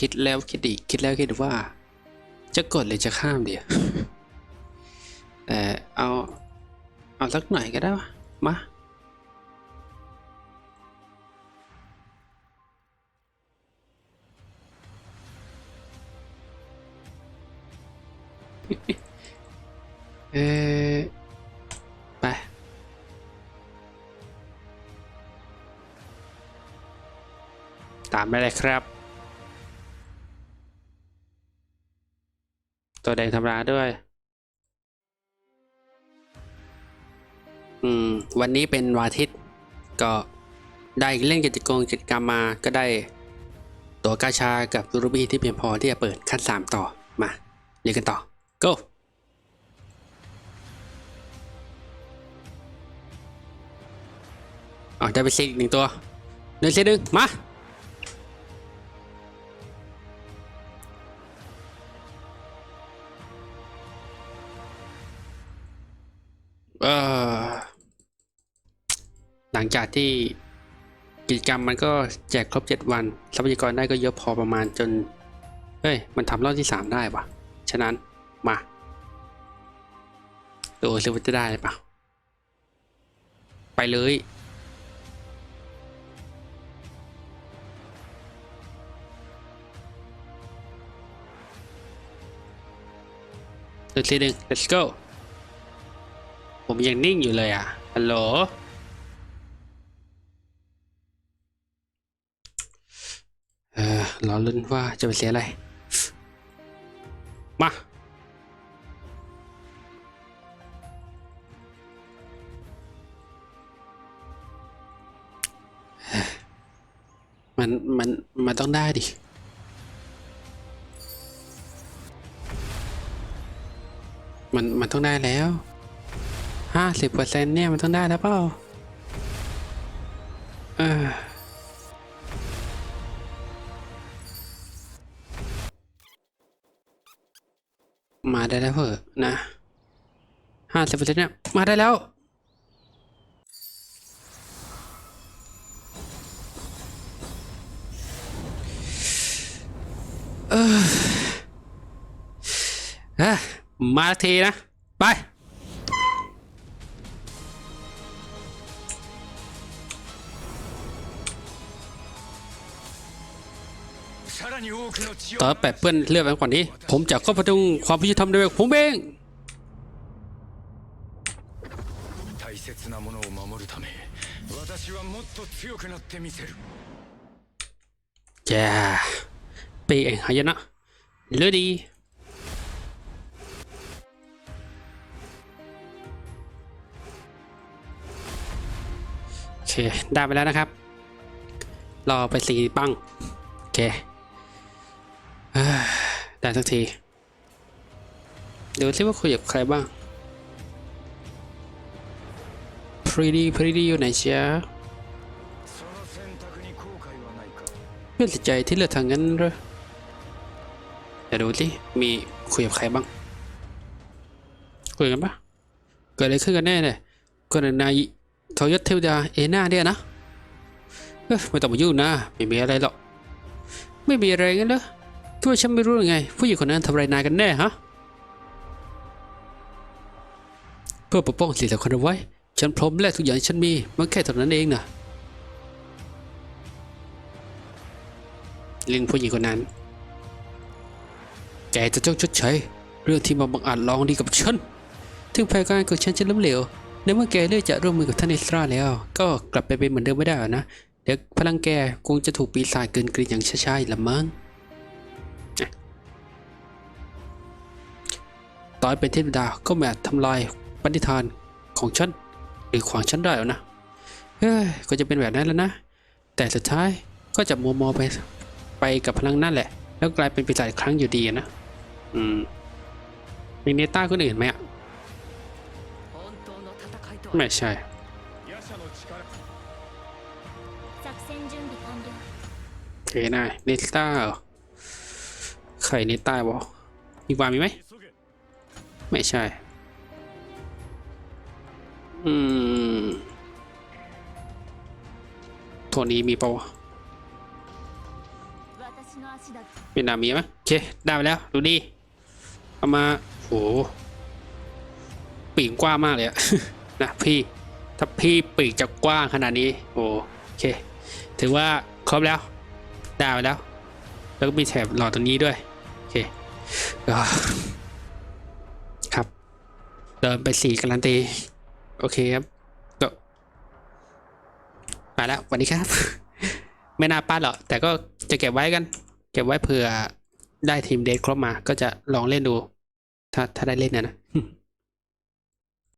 คิดแล้วคิดอีกคิดแล้วคิดว่า จะกดหรือจะข้ามเดียวแต่เอา เอาสักหน่อยก็ได้วะมาเออไป ตามไปเลยครับ ตัวแดงธรรมดาด้วย อืม วันนี้เป็นวันอาทิตย์ ก็ได้เล่นกิจกรรมกิจกรรมมาก็ได้ ตัวกาชากับรูบี้ที่เพียงพอที่จะเปิดขั้น 3 ต่อมาเรียนกันต่อ go อ๋อได้ไปซีอีกหนึ่งตัวเดินซีหนึ่งมา เออหลังจากที่กิจกรรมมันก็แจกครบ 7 วัน ทรัพยากรได้ก็เยอะพอประมาณจน เฮ้ย มันทำรอบที่ 3 ได้ปะฉะนั้น มาดูซิว่าจะได้ปะไปเลยเดินทีหนึ่ง let's go ผมยังนิ่งอยู่เลยอะ ฮัลโหล เออรอลุ้นว่าจะไปเสียอะไร มา มัน มัน มันต้องได้ดิมัน มันต้องได้แล้ว ห้าสิบเปอร์เซ็นต์เนี่ยมันต้องได้แล้วเปล่าเออมาได้แล้วเหอะนะห้าสิบเปอร์เซ็นต์เนี่ยมาได้แล้วเออมาทีนะ ไป ต่อแปะเพื่อนเลือกไปก่อนนี้ ผมจะควบคุมความพิชิตธรรมด้วยผมเองจ้าปีเองหายนะเลือดีโอเค ได้ไปแล้วนะครับ รอไปสีปังโอเคันสักที เดี๋ยวที่ว่าคุยกับใครบ้าง พรีดีพรีดีอยู่ไหนเชียไม่ติดใจที่เลือกทางนั้นหรอเดี๋ยวดูสิมีคุยกับใครบ้าง คุยกันปะเกิดอะไรขึ้นกันแน่เนี่ยก็นายเขายศเทวดาเอน่าเนี่ยนะไม่ต้องมายุ่งนะ ไม่มีอะไรหรอก ไม่มีอะไรงั้นเหรอ คิดว่าฉันไม่รู้หรือไง ผู้หญิงคนนั้นทำไรนายกันแน่ฮะ เพื่อปกป้องสิ่งสำคัญเอาไว้ ฉันพร้อมแลกทุกอย่างที่ฉันมีมันแค่เท่านั้นเองนะเรื่องผู้หญิงคนนั้น แกจะต้องชดใช้ เรื่องที่มาบังอาจลองดีกับฉัน ถึงแผนการของฉันจะล้มเหลวในเมื่อแกเลือกจะร่วมมือกับท่านอิสราแล้ว ก็กลับไปเป็นเหมือนเดิมไม่ได้อกนะ เดี๋ยวพลังแกคงจะถูกปีศาจเกินกลืนอย่างช้าๆละมั้ง ตอยเป็นเทพดาก็แม่อทำลายปณิทานของฉันหรือของฉันได้หรอนะเฮ้ยก็จะเป็นแบบนั้นแล้วนะ แต่สุดท้ายก็จะมัวมอไปไปกับพลังนั่นแหละ แล้วกลายเป็นปีศาจครั้งอยู่ดีนะ อืมมีเนต้าคนอื่นไหมอะ ไม่ใช่โอเคนายเนต้าใครเนต้าบอกมีความมีไหม ไม่ใช่ อืม ตัวนี้มีปะวะเป็นดามีไหมโอเค ได้ไปแล้ว ดูดีเอามาโอ้ปีกกว้างมากเลยอะนะพี่ ถ้าพี่ปีกจะกว้างขนาดนี้ โอ้โอเค ถือว่าครบแล้ว ได้ไปแล้ว แล้วก็มีแถบหล่อตัวนี้ด้วย โอเค เดินไปสี่การันตี โอเคครับก็มาแล้วสวัสดีครับ ไม่น่าป้าดหรอกแต่ก็จะเก็บไว้กัน เก็บไว้เผื่อได้ทีมเดทครบมา ก็จะลองเล่นดู ถ้าถ้าได้เล่นนะนะ